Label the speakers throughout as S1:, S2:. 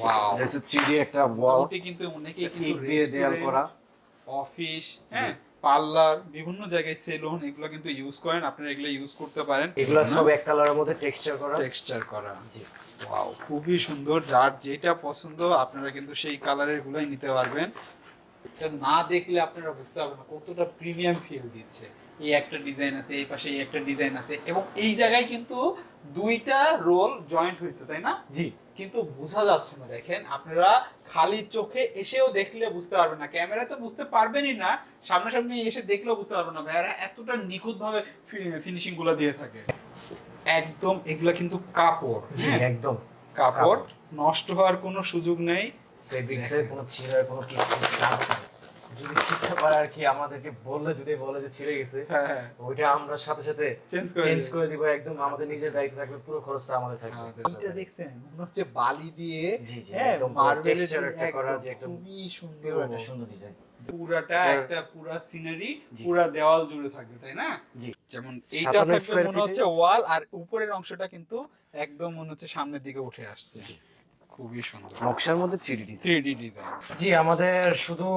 S1: Wow.
S2: এটা three একটা ওয়াল
S1: কিন্তু অনেকেই কিন্তু
S2: দিয়ে দেয়াল করা।
S1: অফিস হ্যাঁ পার্লার বিভিন্ন জায়গায় সেলুন এগুলো কিন্তু ইউজ করেন আপনারা এগুলো ইউজ করতে পারেন।
S2: এগুলা সব এক কালারের মধ্যে টেক্সচার করা।
S1: টেক্সচার করা।
S2: জি।
S1: ওয়াও খুবই সুন্দর যার যেটা পছন্দ আপনারা কিন্তু সেই কালারের গুলাই নিতে পারবেন। এটা না দেখলে আপনারা বুঝতে পারবেন কতটা প্রিমিয়াম ফিল দিচ্ছে। এই একটা ডিজাইন আছে এই পাশে এই একটা ডিজাইন আছে এবং এই জায়গায় কিন্তু দুইটা রোল জয়েন্ট হয়েছে তাই না?
S2: জি।
S1: কিন্তু বোঝা যাচ্ছে না দেখেন আপনারা খালি চোখে এসেও দেখলে বুঝতে পারবেন না। ক্যামেরায় তো বুঝতে পারবেনই না সামনাসামনি এসে দেখলেও বুঝতে পারবেন না। ভাইয়ারা এতটা নিখুঁত ভাবে ফিনিশিংগুলো দিয়ে থাকে। একদম এগুলা কিন্তু কাপড় হ্যাঁ?
S2: একদম।
S1: কাপড় নষ্ট হওয়ার কোনো সুযোগ নেই।
S2: ফেব্রিক্সের কোনো ছিঁড়ার কোনো কিছু চান্স নেই। যদি ছিঁড়তে পারে আর কি আমাদেরকে বললে যদি বলে যে ছিঁড়ে গেছে
S1: হ্যাঁ হ্যাঁ।
S2: ওইটা আমরা সাথে সাথে
S1: চেঞ্জ করে
S2: দিব। একদম আমাদের নিজের দায়িত্ব থাকবে পুরো খরচটা আমাদের থাকবে।
S1: এটা দেখছেন মনে হচ্ছে বালি দিয়ে
S2: জি, জি,
S1: হ্যাঁ
S2: একদম
S1: মার্বেলের
S2: একটা করা যে একদম
S1: খুবই সুন্দর
S2: একটা সুন্দর। ডিজাইন
S1: পুরাটা একটা পুরা সিনারি। পুরা দেওয়াল জুড়ে থাকবে তাই না?
S2: জি।
S1: যেমন এইটা থাকবে মনে হচ্ছে ওয়াল আর উপরের অংশটা কিন্তু একদম মনে হচ্ছে সামনের দিকে উঠে আসছে।
S2: জি।
S1: খুবই সুন্দর।
S2: নকশার মধ্যে three D design
S1: three D design
S2: জি আমাদের শুধু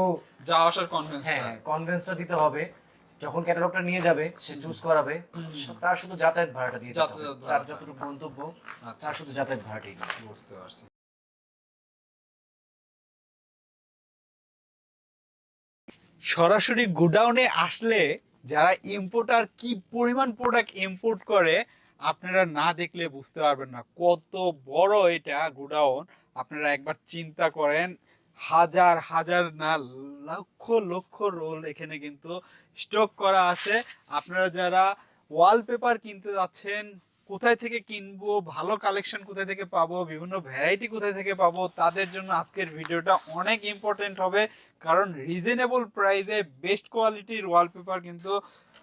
S1: যা আসার কনফিডেন্সটা
S2: হ্যাঁ কনভেন্সটা দিতে হবে। যখন ক্যাটালগটা নিয়ে যাবে সে চুজ করাবে। তার শুধু যাতায়াত ভাড়াটা দিয়ে দিতে হবে। তার যতটুকু গন্তব্য
S1: আচ্ছা
S2: তার শুধু যাতায়াত ভাড়াটাই।
S1: বুঝতে পারছি। সরাসরি গোডাউনে আসলে যারা ইম্পোর্টার কি পরিমাণ প্রোডাক্ট ইম্পোর্ট করে আপনারা না দেখলে বুঝতে পারবেন না। কত বড় এটা গোডাউন। আপনারা একবার চিন্তা করেন, হাজার হাজার না, লক্ষ লক্ষ রোল এখানে কিন্তু স্টক করা আছে। আপনারা যারা ওয়ালপেপার কিনতে যাচ্ছেন, কোথায় থেকে কিনবো, ভালো কালেকশন কোথায় থেকে পাবো, বিভিন্ন ভ্যারাইটি কোথায় থেকে পাবো, তাদের জন্য আজকের ভিডিওটা অনেক ইম্পর্টেন্ট হবে। কারণ রিজনেবল প্রাইসে বেস্ট কোয়ালিটির ওয়ালপেপার কিন্তু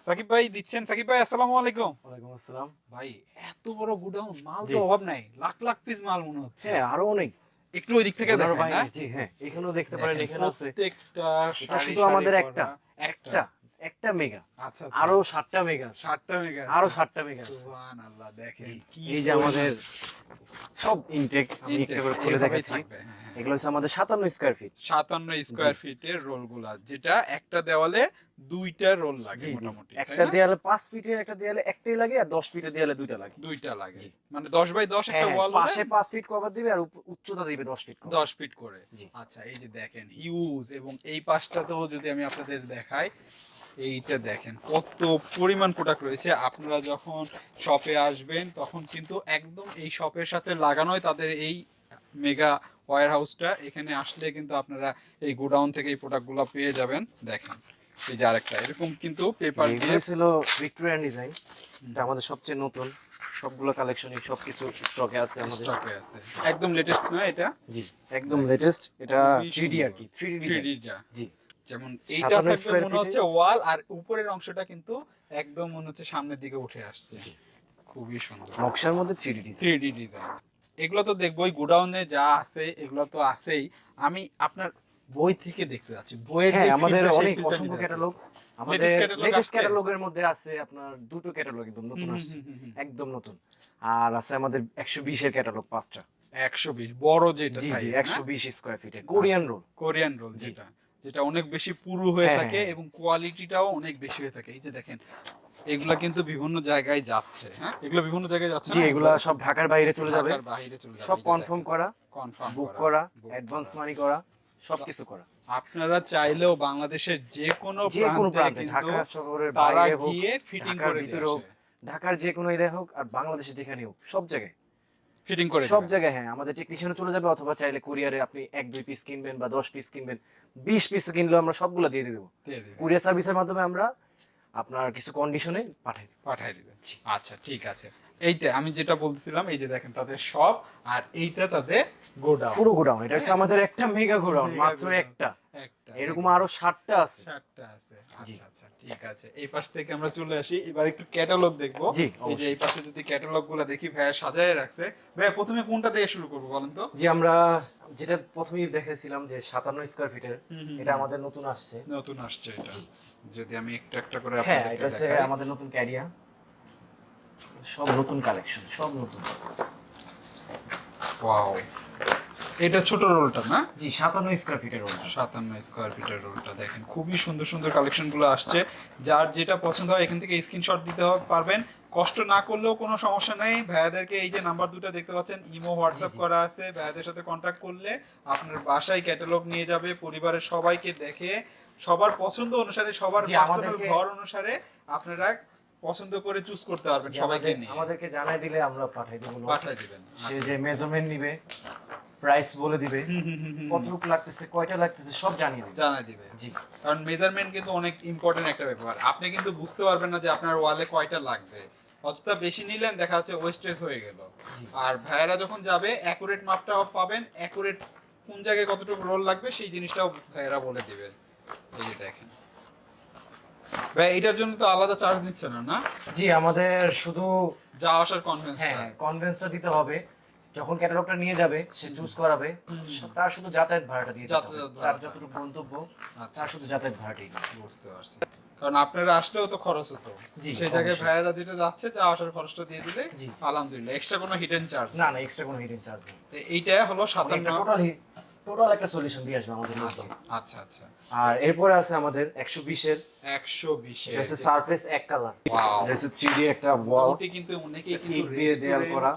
S1: সাকিব ভাই দিচ্ছেন। সাকিব ভাই আসসালামু আলাইকুম।
S2: ওয়ালাইকুম আসসালাম।
S1: ভাই এত বড় গুডাউন মাল তো অভাব নাই। লাখ লাখ পিস মাল মনে হচ্ছে।
S2: হ্যাঁ আরও অনেক।
S1: একটু ওই দিক থেকে দেখেন
S2: হ্যাঁ এখানেও দেখতে পারেন এখানে আছে।
S1: প্রত্যেকটা
S2: শুধু আমাদের একটা। একটা। একটা মেগা
S1: আচ্ছা
S2: আরও সাতটা মেগা
S1: ষাটটা মেগা
S2: আরও সাতটা মেগা
S1: সুবহানাল্লাহ দেখেন কি
S2: এই যে আমাদের সব ইনটেক আমি একটা করে খুলে দেখাচ্ছি। এগুলো হচ্ছে আমাদের স্কোয়ার ফিট
S1: স্কোয়ার ফিটের যেটা একটা দেওয়ালে দুইটা রোল লাগে মোটামুটি
S2: একটা? দেয়ালে ফিটের একটা দেয়ালে একটাই লাগে আর দশ ফিটের দেয়ালে দুইটা লাগে।
S1: দুইটা লাগে। মানে দশ বাই দশ একটা
S2: হ্যাঁ,
S1: ওয়াল
S2: পাশে পাঁচ ফিট কভার দিবে আর উচ্চতা দিবে দশ ফিট cover।
S1: দশ ফিট করে। আচ্ছা এই যে দেখেন হিউজ এবং এই পাশটাতেও যদি আমি আপনাদের দেখাই এইটা দেখেন কত পরিমাণ প্রোডাক্ট রয়েছে। আপনারা যখন শপে আসবেন তখন কিন্তু একদম এই শপের সাথে লাগানোই তাদের এই মেগা ওয়ার হাউসটা এখানে আসলে কিন্তু আপনারা এই গোডাউন থেকে এই প্রোডাক্টগুলো পেয়ে যাবেন। দেখেন এই যে আরেকটা এরকম কিন্তু পেপার দিয়ে
S2: ছিল ভিক্টোরিয়ান ডিজাইন এটা আমাদের সবচেয়ে নতুন। সবগুলো কালেকশনই সবকিছু স্টকে আছে আমাদের।
S1: স্টকে আছে। একদম লেটেস্ট না এটা?
S2: জি একদম লেটেস্ট এটা
S1: খুবই
S2: থ্রি ডি
S1: সুন্দর।
S2: আর কি থ্রি
S1: 3D টা
S2: জি।
S1: যেমন এইটা থাকবে মনে হচ্ছে ওয়াল আর উপরের অংশটা কিন্তু একদম মনে হচ্ছে সামনের দিকে উঠে আসছে। খুবই সুন্দর।
S2: নকশার মধ্যে ডিজাইন
S1: ডিজাইন এগুলো তো দেখবোই গোডাউনে যা আছে এগুলো তো আছেই। আমি আপনার বই থেকে দেখতে যাচ্ছি। বইয়ের যে
S2: হ্যাঁ আমাদের অনেক অসংখ্য ক্যাটালগ আমাদের লেটেস্ট ক্যাটালগের মধ্যে আছে আপনার দুটো ক্যাটালগ একদম নতুন আসছে। একদম নতুন। আর আছে আমাদের একশো বিশের ক্যাটালগ পাঁচটা।
S1: একশো বিশ বড় যেটা
S2: জি জি
S1: size,
S2: একশো বিশ স্কোয়ার ফিটের কোরিয়ান রোল
S1: কোরিয়ান রোল যেটা। যেটা অনেক বেশি পুরু হয়ে
S2: হ্যাঁ,
S1: থাকে
S2: হ্যাঁ।
S1: এবং কোয়ালিটিটাও অনেক বেশি হয়ে থাকে। এই যে দেখেন এগুলা কিন্তু বিভিন্ন জায়গায় যাচ্ছে হ্যাঁ? এগুলো বিভিন্ন জায়গায় যাচ্ছে
S2: জি এগুলা সব ঢাকার বাইরে চলে যাবে।
S1: বাইরে চলে যাবে।
S2: সব কনফার্ম করা
S1: কনফার্ম
S2: বুক করা অ্যাডভান্স মানি করা। সবকিছু করা।
S1: আপনারা চাইলেও বাংলাদেশের যে কোনো
S2: যে কোনো
S1: প্রান্তে
S2: ঢাকা শহরের বাইরে হোক
S1: গিয়ে ফিটিং করে
S2: ভিতরে হোক ঢাকার যে কোনো এরিয়া হোক আর বাংলাদেশের যেখানে হোক সব জায়গায়।
S1: ফিটিং করে
S2: সব জায়গায় হ্যাঁ আমাদের টেকনিশিয়ানে চলে যাবে অথবা চাইলে কুরিয়ারে আপনি এক দুই পিস কিনবেন বা দশ পিস কিনবেন বিশ পিস কিনলেও আমরা সবগুলো দিয়ে দেবো। কুরিয়ার সার্ভিসের মাধ্যমে আমরা আপনার কিছু কন্ডিশনে পাঠাই
S1: পাঠাই দিবে। আচ্ছা ঠিক আছে। এইটা আমি যেটা বলছিলাম এই যে দেখেন তাদের সব আর এইটা তাদের গোডাউন।
S2: পুরো গোডাউন এটা হচ্ছে আমাদের একটা মেগা গোডাউন মাত্র একটা। এরকম আরও ষাটটা আছে।
S1: চারটা আছে। আচ্ছা আচ্ছা ঠিক আছে। এই পাশ থেকে আমরা চলে আসি। এবার একটু ক্যাটালগ দেখব। এই যে এই পাশে যদি ক্যাটালগগুলো দেখি ভাইয়া সাজায় রাখছে। ভাইয়া প্রথমে কোনটা দিয়ে শুরু করব বলেন তো?
S2: যে আমরা যেটা প্রথমেই দেখেছিলাম যে সাতান্ন স্কোয়ার ফিটের এটা আমাদের নতুন আসছে।
S1: নতুন আসছে এটা। যদি আমি একটা একটা করে
S2: হ্যাঁ এটা হচ্ছে আমাদের নতুন ক্যারিয়া সব নতুন কালেকশন সব নতুন।
S1: ওয়াও এটা ছোট রোলটা না?
S2: জি সাতান্ন স্কোয়ার ফিটের রোল
S1: সাতান্ন স্কোয়ার ফিটের রোলটা দেখেন খুবই সুন্দর সুন্দর কালেকশনগুলো আসছে। যার যেটা পছন্দ হয় এখান থেকে স্ক্রিনশট দিতে পারবেন। কষ্ট না করলেও কোনো সমস্যা নেই। ভাইয়াদেরকে এই যে নাম্বার দুটো দেখতে পাচ্ছেন ইমো হোয়াটসঅ্যাপ। করা আছে। ভাইয়াদের সাথে কন্ট্যাক্ট করলে আপনার বাসায় ক্যাটালগ নিয়ে যাবে পরিবারের সবাইকে দেখে। সবার পছন্দ অনুসারে সবার পার্সোনাল ঘর অনুসারে আপনারা পছন্দ করে চুজ করতে পারবেন সবাইকে নিয়ে।
S2: আমাদেরকে জানাই দিলে আমরা পাঠাই দেবো।
S1: পাঠিয়ে দিবেন।
S2: সে যে মেজারমেন্ট নিবে। প্রাইস বলে দিবে। কতটুকু লাগতেছে কয়টা লাগতেছে সব জানিয়ে দিবে।
S1: জানাই দিবে।
S2: জি।
S1: কারণ মেজারমেন্ট কিন্তু অনেক ইম্পর্টেন্ট একটা ব্যাপার। আপনি কিন্তু বুঝতে পারবেন না যে আপনার ওয়ালে কয়টা লাগবে। অযথা বেশি নিলেন দেখা যাচ্ছে ওয়েস্টেজ হয়ে গেল। আর ভাইয়েরা যখন যাবে অ্যাকুরেট মাপটাও পাবেন অ্যাকুরেট কোন জায়গায় কতটুকু রোল লাগবে সেই জিনিসটাও ভাইয়েরা বলে দিবে। এই যে দেখেন। ভাই এটার জন্য তো আলাদা চার্জ নিচ্ছে না না?
S2: জি আমাদের শুধু
S1: যাওয়া আসার কনভেন্স
S2: হ্যাঁ কনভেন্সটা দিতে হবে। যখন ক্যাটালগটা নিয়ে যাবে সে চুজ করাবে তার শুধু যাতায়াত ভাড়াটা দিয়ে। তার যতটুকু গন্তব্য
S1: আচ্ছা
S2: তার শুধু যাতায়াত ভাড়াটাই।
S1: বুঝতে পারছি। কারণ আপনারা আসলেও তো খরচ হতো। সেই জায়গায়। ভাইয়েরা যেটা যাচ্ছে যা আসার খরচটা দিয়ে দিলে আলহামদুলিল্লাহ। এক্সট্রা কোনো হিডেন চার্জ
S2: না না। এক্সট্রা কোনো হিডেন চার্জ নেই।
S1: এইটা হলো সাতান্ন।
S2: টোটাল টোটাল একটা সলিউশন দিয়ে আসবে আমাদের
S1: আচ্ছা। আচ্ছা আচ্ছা।
S2: আর এরপরে আছে আমাদের একশো বিশের
S1: একশো বিশে
S2: এটা হচ্ছে সারফেস এক কালার হচ্ছে থ্রি একটা ওয়াল
S1: কিন্তু অনেকেই কিন্তু
S2: দিয়ে দেয়াল করা।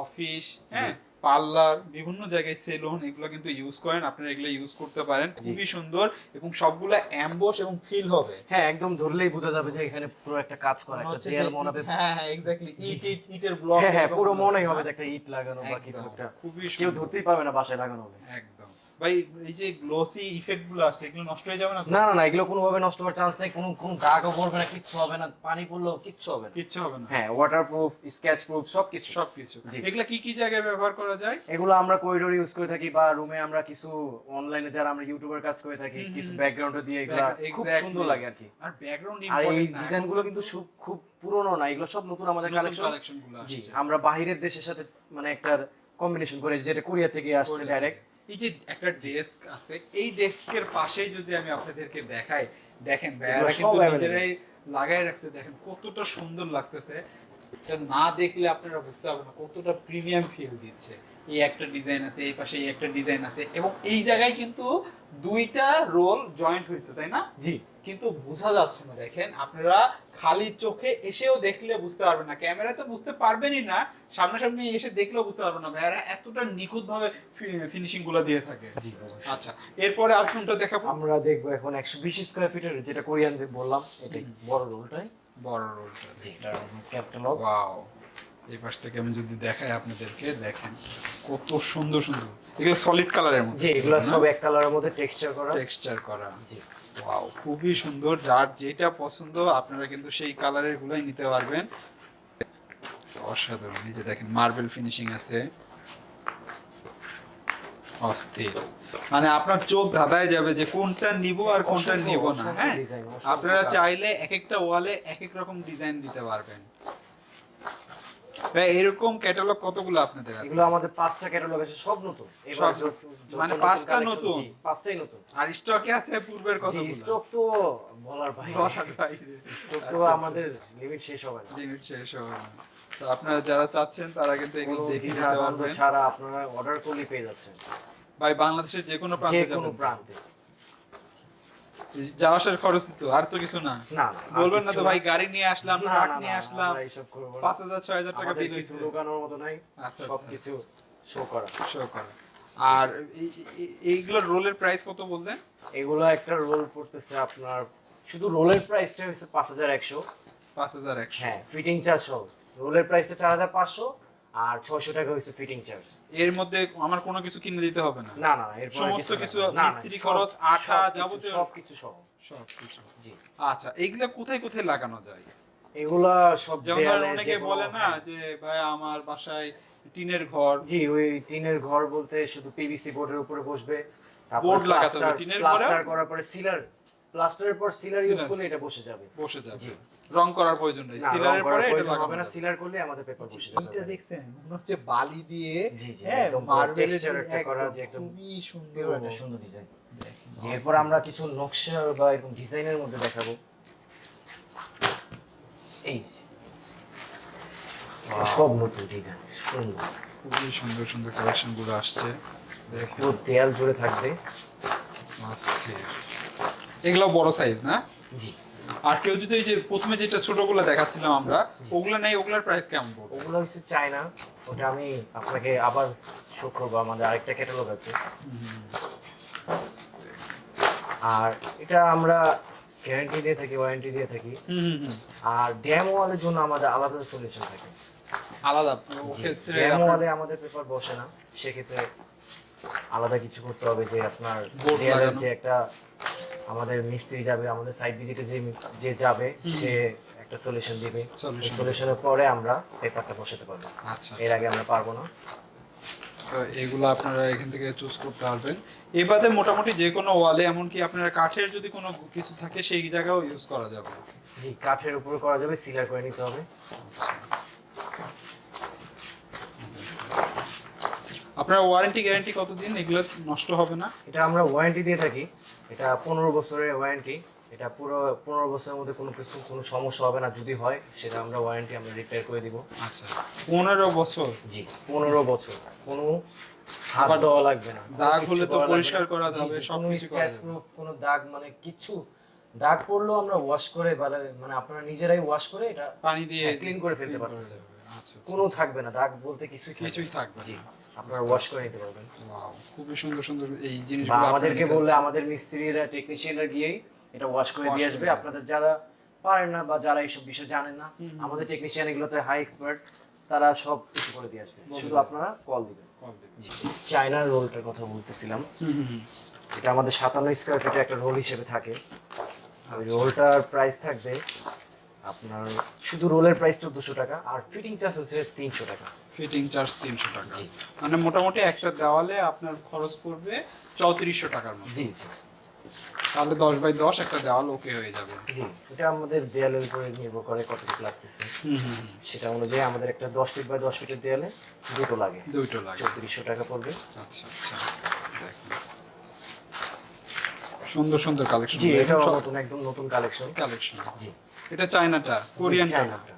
S1: অফিস হ্যাঁ। পার্লার বিভিন্ন জায়গায় সেলুন এগুলো কিন্তু ইউজ করেন। আপনারা এগুলো ইউজ করতে পারেন। খুবই সুন্দর এবং সবগুলো অ্যাম্বস এবং ফিল হবে।
S2: হ্যাঁ একদম ধরলেই বোঝা যাবে যে এখানে পুরো একটা কাজ করা একটা
S1: জেল
S2: মনে হবে।
S1: হ্যাঁ হ্যাঁ এক্স্যাক্টলি ইট ইট ইটের ব্লক
S2: হ্যাঁ হ্যাঁ পুরো মনেই হবে যে একটা ইট লাগানো বা কিছু একটা।
S1: খুবই
S2: কেউ ধরতেই পারবে না বাসায় লাগানো হবে
S1: একদম। ভাই এই যে গ্লোসি ইফেক্টগুলো আসছে এগুলো নষ্ট হয়ে যাবে না
S2: না না এগুলো কোনোভাবে নষ্ট হওয়ার চান্স নেই। কোনো কোনো দাগও পড়বে না কিচ্ছু হবে না পানি পড়লেও কিচ্ছু হবে না।
S1: কিচ্ছু হবে না।
S2: হ্যাঁ ওয়াটার প্রুফ স্কেচ প্রুফ সব কিছু
S1: সবকিছু।
S2: জি।
S1: এগুলা কি কি জায়গায় ব্যবহার করা যায়?
S2: এগুলো আমরা করিডোর ইউজ করে থাকি বা রুমে আমরা কিছু অনলাইনে যারা আমরা ইউটিউবার কাজ করে থাকি কিছু ব্যাকগ্রাউন্ড দিয়ে এগুলো খুব সুন্দর লাগে আর কি।
S1: আর ব্যাকগ্রাউন্ড
S2: আর এই ডিজাইনগুলো কিন্তু খুব পুরনো না এগুলো সব নতুন আমাদের কালেকশন জি আমরা বাহিরের দেশের সাথে মানে একটা কম্বিনেশন করে যেটা কোরিয়া থেকে আসছে ডাইরেক্ট
S1: এই যে একটা ডেস্ক আছে এই ডেস্কের পাশে যদি আমি আপনাদেরকে দেখাই দেখেন ভাইয়ারা কিন্তু নিজেরাই লাগাই রাখছে দেখেন কতটা সুন্দর লাগতেছে। এটা না দেখলে আপনারা বুঝতে পারবেন না কতটা প্রিমিয়াম ফিল দিচ্ছে। এই একটা ডিজাইন আছে এই পাশে এই একটা ডিজাইন আছে এবং এই জায়গায় কিন্তু দুইটা রোল জয়েন্ট হয়েছে তাই না?
S2: জি।
S1: কিন্তু বোঝা যাচ্ছে না দেখেন আপনারা খালি চোখে এসেও দেখলে বুঝতে পারবেন না। ক্যামেরায় তো বুঝতে পারবেনই না সামনাসামনি এসে দেখলেও বুঝতে পারবেন না। ভাইয়ারা এতটা নিখুঁত ভাবে ফিনিশিংগুলো দিয়ে থাকে।
S2: জি
S1: আচ্ছা এরপরে আর কোনটা দেখাবো?
S2: আমরা দেখব এখন একশো বিশ স্কোয়ার ফিটের যেটা কোরিয়ান বললাম এটাই বড় রোলটাই
S1: বড় রোলটা
S2: জি এটা ক্যাপিটালগ
S1: ওয়াও এই পাশ থেকে আমি যদি দেখাই আপনাদেরকে দেখেন কত সুন্দর সুন্দর। এগুলো সলিড কালারের মধ্যে
S2: জি এগুলো সব এক কালারের মধ্যে টেক্সচার করা।
S1: টেক্সচার করা।
S2: জি।
S1: ওয়াও খুবই সুন্দর। যার যেটা পছন্দ আপনারা কিন্তু সেই কালারের গুলোই নিতে পারবেন। অসাধারণ। যে দেখেন মার্বেল ফিনিশিং আছে। অস্থির। মানে আপনার চোখ ধাঁধায় যাবে যে কোনটা নিব আর কোনটা নিব না হ্যাঁ? আপনারা চাইলে এক একটা ওয়ালে এক এক রকম ডিজাইন দিতে পারবেন। ভাই এরকম ক্যাটালগ কতগুলো আপনাদের আছে?
S2: এগুলো আমাদের পাঁচটা ক্যাটালগ আছে সব নতুন। এবার
S1: মানে পাঁচটা নতুন?
S2: পাঁচটাই নতুন।
S1: আর স্টকে আছে পূর্বের কতগুলো?
S2: স্টক তো বলার বাইরে। স্টক তো
S1: আচ্ছা,
S2: আমাদের লিমিট শেষ হবে না।
S1: লিমিট শেষ হবে না। তো আপনারা যারা চাচ্ছেন তারা কিন্তু এগুলো দেখে নিতে পারবেন।
S2: ছাড়া আপনারা অর্ডার করলেই পেয়ে যাচ্ছেন।
S1: ভাই বাংলাদেশের যে কোনো
S2: যে
S1: প্রান্তে
S2: কোনো
S1: যাবেন।
S2: প্রান্তে।
S1: যাওয়া আসার খরচ তো আর তো কিছু না। বলবেন না তো ভাই গাড়ি নিয়ে আসলাম ট্রাক নিয়ে আসলাম। পাঁচ হাজার ছয় হাজার টাকা বিল হয়েছে।
S2: লুকানোর মতো নাই
S1: আচ্ছা,
S2: সবকিছু শো করা
S1: শো করা আর এই- এই- এইগুলোর রোলের প্রাইস কত বললেন?
S2: এগুলো একটা রোল পড়তেছে আপনার শুধু রোলের প্রাইসটা হচ্ছে পাঁচ হাজার একশো।
S1: পাঁচ হাজার একশো।
S2: হ্যাঁ ফিটিং চার্জ সহ। রোলের প্রাইসটা চার হাজার পাঁচশো আর ছয়শো টাকা হচ্ছে ফিটিং চার্জ
S1: এর মধ্যে আমার কোনো কিছু কিনে দিতে হবে না।
S2: না না এরপর
S1: সমস্ত কিছু মিস্ত্রি খরচ,
S2: সবকিছু,
S1: যাবতীয়-
S2: সবকিছু জি।
S1: আচ্ছা এইগুলা কোথায় কোথায় লাগানো যায়?
S2: এগুলা সব দেয়ালে
S1: অনেকে বলে না। যে ভাই আমার বাসায় টিনের ঘর।
S2: জি ওই টিনের ঘর বলতে শুধু পিভিসি বোর্ডের উপরে বসবে।
S1: Board লাগাতে হবে, টিনের ঘরে?
S2: প্লাস্টার করার পরে সিলার প্লাস্টারের পর সিলার ইউজ করলে এটা বসে যাবে।
S1: বসে যাবে। রং করার প্রয়োজন নেই। সিলারের পরে এটা
S2: হবে না। সিলার করলে আমাদের পেপার বসে যাবে।
S1: এইটা দেখছেন? মনে হচ্ছে বালি দিয়ে
S2: জি, জি,
S1: হ্যাঁ
S2: একদম texture একটা করা যে একদম
S1: খুবই সুন্দর
S2: একটা সুন্দর ডিজাইন
S1: দেখেন,
S2: এরপর আমরা কিছু নকশা বা এরকম ডিজাইনের মধ্যে দেখাবো। এই যে। সব নতুন ডিজাইন সুন্দর।
S1: খুবই সুন্দর সুন্দর কালেকশনগুলো আসছে।
S2: পুরো দেয়াল জুড়ে থাকবে।
S1: অস্থির। এগুলো বড় সাইজ না?
S2: জি।
S1: আর কেউ যদি এই যে প্রথমে যেটা ছোটগুলো দেখাচ্ছিলাম আমরা ওগুলা নেই ওগুলার প্রাইস কেমন? পড়বে
S2: ওগুলো হচ্ছে চায়না ওটা আমি আপনাকে আবার শো করব আমাদের আরেকটা ক্যাটালগ আছে। আর এটা আমরা গ্যারান্টি দিয়ে থাকি ওয়ারেন্টি দিয়ে থাকি। আর ড্যামো ওয়ালের জন্য আমাদের আলাদা সলিউশন থাকে।
S1: আলাদা?
S2: ড্যামো ওয়ালে আমাদের পেপার বসে না। সেক্ষেত্রে আলাদা কিছু করতে হবে যে আপনার দেয়ালের যে একটা আমাদের মিস্ত্রি যাবে আমাদের সাইড ভিজিটে যে যে যাবে সে একটা সলিউশন দিবে। সলিউশনের পরে আমরা পেপারটা বসাতে পারব।
S1: আচ্ছা
S2: এর আগে আমরা পারব না।
S1: তো এগুলো আপনারা এখান থেকে চুজ করতে পারবেন। এই বাদে মোটামুটি যে কোনো ওয়ালে এমনকি আপনার কাঠের যদি কোনো কিছু থাকে সেই জায়গাও ইউজ করা যাবে।
S2: জি কাঠের উপরে করা যাবে সিলার করে নিতে হবে।
S1: আপনার ওয়ারেন্টি গ্যারান্টি কতদিন? এগুলো নষ্ট হবে না।
S2: এটা আমরা ওয়ারেন্টি দিয়ে থাকি। এটা পনেরো বছরের ওয়ারেন্টি এটা পুরো পনেরো বছরের মধ্যে কোনো কিছু কোনো সমস্যা হবে না। যদি হয় সেটা আমরা ওয়ারেন্টি আমরা রিপেয়ার করে দিব।
S1: আচ্ছা। পনেরো বছর?
S2: জি পনেরো বছর। কোনো হাত দেওয়া লাগবে না।
S1: দাগ হলে তো পরিষ্কার করা যাবে, সব
S2: কোনো
S1: কিছু করা
S2: স্ক্র্যাচ কোনো দাগ মানে কিচ্ছু দাগ পড়লেও আমরা ওয়াশ করে মানে আপনারা নিজেরাই ওয়াশ করে এটা
S1: পানি দিয়ে
S2: ক্লিন করে ফেলতে
S1: clean
S2: পারতেছে
S1: যাবে। আচ্ছা আচ্ছা।
S2: কোনো থাকবে না। দাগ বলতে কিছুই
S1: কিছুই থাকবে
S2: জি।
S1: না
S2: আপনারা ওয়াশ করে নিতে পারবেন।
S1: খুবই সুন্দর সুন্দর এই জিনিসগুলো
S2: আমাদেরকে বললে আমাদের মিস্ত্রিরা টেকনিশিয়ানরা গিয়েই এটা ওয়াশ করে দিয়ে আসবে। আপনাদের যারা পারেন না বা যারা এইসব বিষয় জানেন না আমাদের টেকনিশিয়ান এগুলোতে হাই এক্সপার্ট তারা সব কিছু করে দিয়ে আসবে। শুধু আপনারা কল দিবেন। চায়নার রোলটার কথা বলতেছিলাম। এটা আমাদের সাতান্ন স্কোয়ার ফিটে একটা রোল হিসেবে থাকে। ওই
S1: আচ্ছা।
S2: রোলটার প্রাইস থাকবে আপনার শুধু রোলের প্রাইস চোদ্দশো টাকা আর ফিটিং চার্জ হচ্ছে তিনশো টাকা।
S1: ফিটিং চার্জ তিনশো টাকা। মানে মোটামুটি একটা দেওয়ালে আপনার খরচ পড়বে চৌত্রিশশো টাকার মতো।
S2: জি জি।
S1: তাহলে দশ বাই দশ একটা দেওয়াল ওকে হয়ে যাবে।
S2: জি এটা আমাদের দেয়ালের উপরে নির্ভর করে কতটুকু লাগতেছে।
S1: হুম হুম হুম।
S2: সেটা অনুযায়ী আমাদের একটা দশ ফিট বাই দশ ফিটের দেয়ালে দুটো লাগে।
S1: দুইটো লাগে।
S2: চৌত্রিশশো টাকা পড়বে।
S1: আচ্ছা আচ্ছা। সুন্দর সুন্দর কালেকশন
S2: জি এটা নতুন একদম নতুন কালেকশন
S1: কালেকশন
S2: জি।
S1: এটা চায়নাটা কোরিয়ানটা না?
S2: চায়নাটা।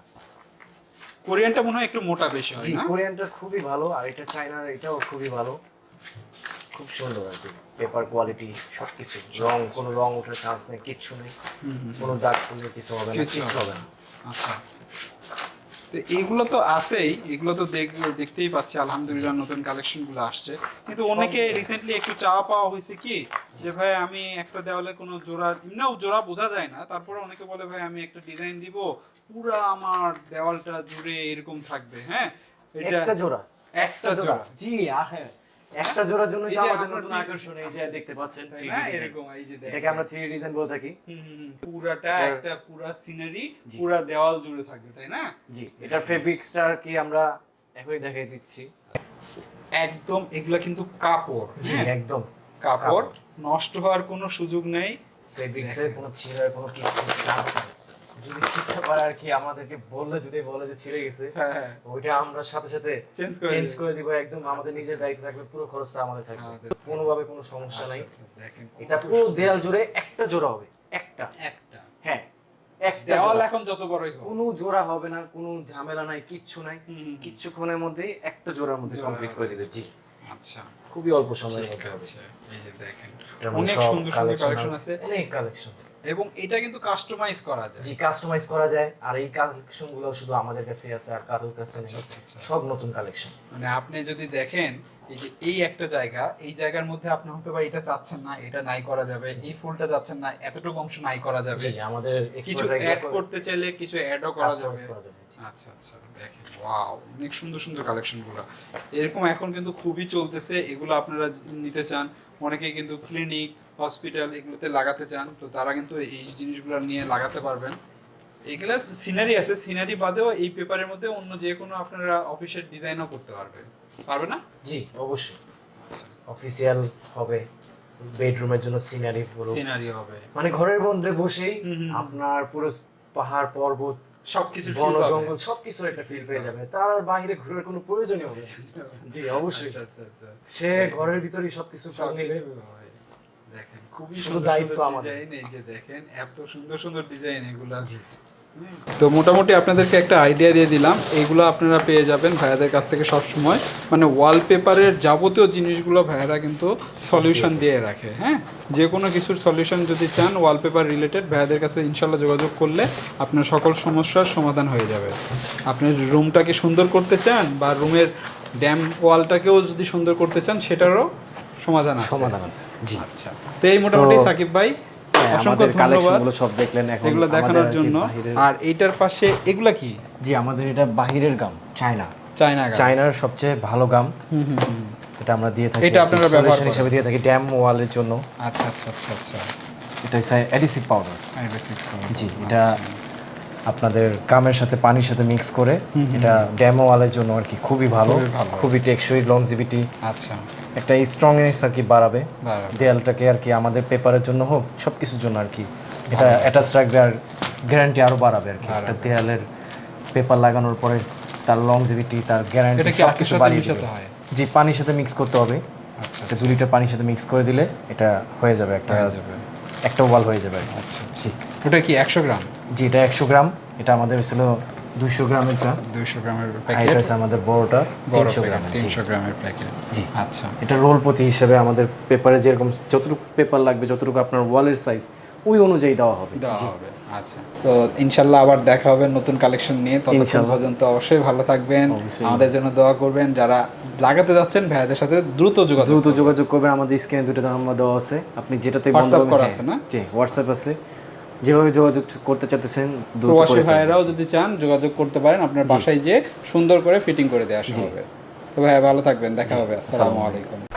S1: কোরিয়ানটা মনে হয় একটু মোটা বেশি হয়
S2: জি
S1: না?
S2: কোরিয়ানটা খুবই ভালো আর এটা চায়নার এটাও খুবই ভালো। খুব সুন্দর আর কি পেপার কোয়ালিটি সবকিছু। রং কোনো রং ওঠার চান্স নেই কিচ্ছু নেই। কোনো দাগ কোনো কিছু হবে না
S1: কিচ্ছু হবে
S2: হবে না।
S1: আচ্ছা। তো এইগুলো তো আছেই এগুলো তো দেখ দেখতেই পাচ্ছি আলহামদুলিল্লাহ নতুন কালেকশনগুলো আসছে। কিন্তু অনেকে রিসেন্টলি একটু চাওয়া পাওয়া হয়েছে কি যে ভাই আমি একটা দেওয়ালে কোনো জোড়া এমনিও জোড়া বোঝা যায় না তারপরে অনেকে বলে ভাই আমি একটা ডিজাইন দিব পুরা আমার দেওয়ালটা জুড়ে এরকম থাকবে। হ্যাঁ? এটা
S2: একটা জোড়া।
S1: একটা জোড়া।
S2: জি হ্যাঁ একটা জোড়ার জন্য তো আমাদের নতুন আকর্ষণ এই যে দেখতে পাচ্ছেন
S1: তাই
S2: 3D
S1: না? এরকম এই যে
S2: এটাকে
S1: দেখেন।
S2: আমরা থ্রি ডিজাইন বলে থাকি।
S1: পুরাটা একটা পুরা সিনারি। পুরা দেওয়াল জুড়ে থাকবে তাই না
S2: জি এটার ফেব্রিক্সটা কি আমরা এখনই দেখাই দিচ্ছি
S1: একদম এগুলা কিন্তু কাপড়
S2: জি
S1: হ্যাঁ?
S2: একদম
S1: কাপড় নষ্ট হওয়ার কোনো সুযোগ নেই
S2: ফেব্রিক্সের কোনো ছিঁড়ার কোনো কিছু চান্স নেই যদি ছিঁড়তে পারে আর কি আমাদেরকে বললে যদি বলে যে ছিঁড়ে গেছে
S1: হ্যাঁ হ্যাঁ।
S2: ওইটা আমরা সাথে সাথে
S1: চেঞ্জ করে দিবো।
S2: একদম আমাদের নিজের দায়িত্ব থাকবে পুরো খরচটা আমাদের থাকবে। কোনোভাবে কোনো সমস্যা নাই।
S1: আচ্ছা, আচ্ছা,
S2: এটা পুরো দেয়াল জুড়ে একটা জোড়া হবে একটা।
S1: একটা।
S2: হ্যাঁ একটা
S1: এখন যত বড়ই হোক।
S2: কোনো জোড়া হবে না কোনো ঝামেলা নাই কিচ্ছু নাই।
S1: হুম,
S2: কিচ্ছুক্ষণের মধ্যে একটা জোড়ার মধ্যে কমপ্লিট করে জি।
S1: আচ্ছা।
S2: খুবই অল্প সময়ের মধ্যে হবে।
S1: এই যে দেখেন। অনেক সুন্দর সুন্দর কালেকশন আছে।
S2: অনেক কালেকশন
S1: এবং এটা কিন্তু কাস্টমাইজ করা যায়।
S2: জি কাস্টমাইজ করা যায়। আর এই কালেকশনগুলো শুধু আমাদের কাছে আছে আর কারোর কাছে নেই।
S1: আচ্ছা, আচ্ছা, আচ্ছা।
S2: সব নতুন কালেকশন
S1: মানে আপনি যদি দেখেন এই যে এই একটা জায়গা এই জায়গার মধ্যে আপনি হয়তো বা এটা চাচ্ছেন না এটা নাই করা যাবে এই ফুলটা যাচ্ছেন না এতটুকু অংশ নাই করা যাবে।
S2: জি আমাদের
S1: কিছু অ্যাড করতে চাইলে কিছু অ্যাডও করা যাবে।
S2: কাস্টমাইজ করা যাবে
S1: আচ্ছা আচ্ছা দেখেন ওয়াও অনেক সুন্দর সুন্দর কালেকশনগুলো। এরকম এখন কিন্তু খুবই চলতেছে এগুলো আপনারা নিতে চান। অনেকেই কিন্তু ক্লিনিক হসপিটাল এগুলোতে লাগাতে চান তো তারা কিন্তু এই জিনিসগুলো নিয়ে লাগাতে পারবেন। এগুলা সিনারি আছে সিনারি বাদেও এই পেপারের মধ্যে অন্য যে কোনো আপনারা অফিসের ডিজাইনও করতে পারবেন পারবে না?
S2: জি অবশ্যই। অফিসিয়াল হবে বেডরুমের জন্য সিনারি পুরো।
S1: সিনারি হবে।
S2: মানে ঘরের মধ্যে বসেই। আপনার পুরো পাহাড় পর্বত
S1: সবকিছু
S2: বন জঙ্গল সবকিছু একটা ফিল পেয়ে যাবে। তার বাইরে ঘোরার কোনো প্রয়োজনই হবে না। জি অবশ্যই।
S1: আচ্ছা আচ্ছা আচ্ছা।
S2: সে ঘরের ভিতরেই সবকিছু
S1: দেখেন খুবই সুন্দর
S2: দায়িত্ব আমাদের।
S1: এই যে দেখেন এত সুন্দর সুন্দর ডিজাইন এগুলো
S2: জি।
S1: তো মোটামুটি আপনাদেরকে একটা আইডিয়া দিয়ে দিলাম। এইগুলো আপনারা পেয়ে যাবেন ভাইয়াদের কাছ থেকে সব সময় মানে ওয়ালপেপারের যাবতীয় জিনিসগুলো ভাইয়ারা কিন্তু সলিউশন দিয়ে রাখে হ্যাঁ? যে কোনো কিছুর সলিউশন যদি চান ওয়ালপেপার রিলেটেড ভাইয়াদের কাছে ইনশাল্লাহ যোগাযোগ করলে আপনার সকল সমস্যার সমাধান হয়ে যাবে। আপনি রুমটাকে সুন্দর করতে চান বা রুমের ড্যাম ওয়ালটাকেও যদি সুন্দর করতে চান সেটারও সমাধান আছে।
S2: সমাধান আছে জি।
S1: আচ্ছা। তো এই মোটামুটি সাকিব ভাই অসংখ্য ধন্যবাদ
S2: সব দেখলেন এখন
S1: এগুলো দেখানোর জন্য। আর এইটার পাশে এগুলা কি?
S2: জি আমাদের এটা বাহিরের গাম চায়না।
S1: চায়না
S2: চায়নার সবচেয়ে ভালো গাম। এটা আমরা দিয়ে থাকি
S1: এটা আপনারা ব্যবহার
S2: হিসেবে দিয়ে থাকি ড্যাম ওয়ালের জন্য।
S1: আচ্ছা আচ্ছা আচ্ছা আচ্ছা।
S2: এটা অ্যাডিসিভ পাউডার জি এটা আপনাদের কামের সাথে পানির সাথে মিক্স করে এটা ড্যামো ওয়ালের জন্য আর কি খুবই ভালো।
S1: খুবই ভালো।
S2: খুবই টেকসই লংজিভিটি
S1: আচ্ছা।
S2: একটা স্ট্রংনেস আর কি বাড়াবে। দেয়ালটাকে আর কি আমাদের পেপারের জন্য হোক সব কিছুর জন্য আর কি। এটা অ্যাটাচ রাখবে আর গ্যারান্টি আরও বাড়াবে আর কি। একটা দেয়ালের পেপার লাগানোর পরে তার লংজিভিটি তার গ্যারান্টি সব কিছু বাড়িয়ে দেবে। জি পানির সাথে মিক্স করতে হবে।
S1: আচ্ছা
S2: এটা দু লিটার পানির সাথে মিক্স করে দিলে এটা হয়ে যাবে একটা
S1: হয়ে যাবে।
S2: একটা ওয়াল হয়ে যাবে।
S1: আচ্ছা আচ্ছা।
S2: জি।
S1: ওটা কি একশো গ্রাম?
S2: জি এটা একশো গ্রাম। এটা আমাদের ছিল গ্রামের এটা
S1: প্যাকেট
S2: আমাদের বড়টা
S1: গ্রামের প্যাকেট
S2: জি।
S1: আচ্ছা।
S2: এটা রোল প্রতি হিসেবে আমাদের পেপারে যেরকম যতটুকু পেপার লাগবে যতটুকু আপনার ওয়ালের সাইজ ওই অনুযায়ী দেওয়া হবে।
S1: দেওয়া হবে। আচ্ছা। তো ইনশাল্লাহ আবার দেখা হবে নতুন কালেকশন নিয়ে। ততক্ষণ পর্যন্ত অবশ্যই ভালো থাকবেন। আমাদের জন্য দোয়া করবেন। যারা লাগাতে যাচ্ছেন ভাইয়াদের সাথে দ্রুত যোগাযোগ
S2: দ্রুত যোগাযোগ করবেন। আমাদের স্ক্রিনে দুটো নাম্বার দেওয়া আছে। আপনি যেটাতে হবে-
S1: করা
S2: হ্যাঁ,
S1: আছে না?
S2: জি হোয়াটসঅ্যাপ আছে। যেভাবে যোগাযোগ করতে চাইতেছেন
S1: প্রবাসী ভাইয়েরাও যদি চান যোগাযোগ করতে পারেন আপনার বাসায় যেয়ে সুন্দর করে ফিটিং করে দেওয়া হবে। তো ভাই ভালো থাকবেন দেখা হবে। আসসালামু আলাইকুম।